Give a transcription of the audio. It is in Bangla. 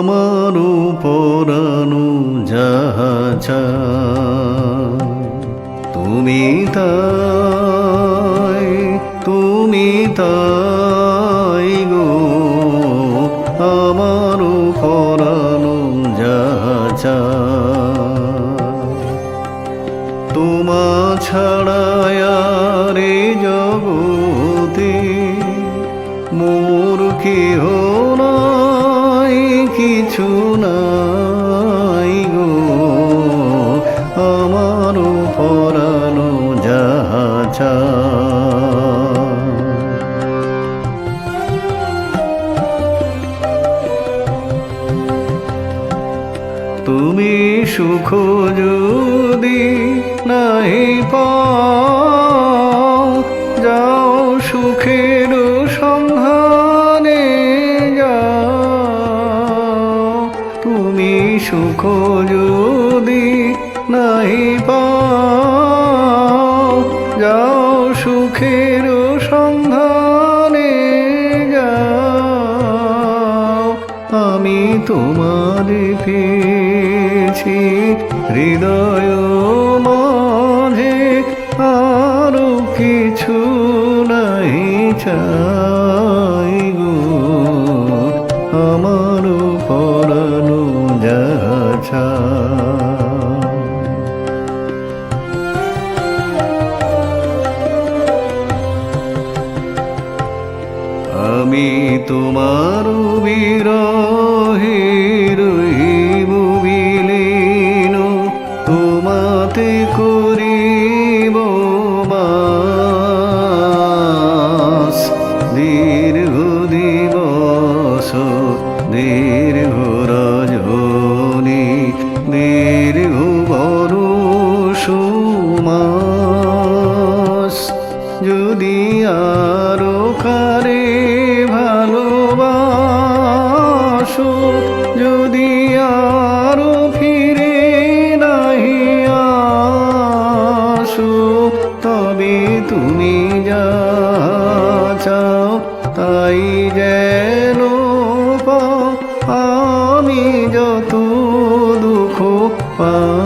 আমার পরানো যাহা তুমি তাই তুমি তাই গো আমার পরানো যাহা তোমা ছাড়ায়ারে জগতে মোর কেহ নাই। কিছু নাই গো। আমার পরানো যাহা তুমি সুখ যদি নাই পাও সুখ যদি নাই পাও, যাও সুখের সন্ধানে যাও। আমি তোমার পেয়েছি হৃদয় মাঝে, আরও কিছু নাই চাই গো। আমার আমি তোমার বিরহে রহিব বিলীন। তোমাতে করিব বাস। দীর্ঘ দিবস, দীর্ঘ রজনী, দীর্ঘ বরুষ মাস যদি আরও আসুক যদি আরও ফিরে নাহি আসুক, তবে তুমি যা চাও তাই যেন আমি যত দুঃখ পা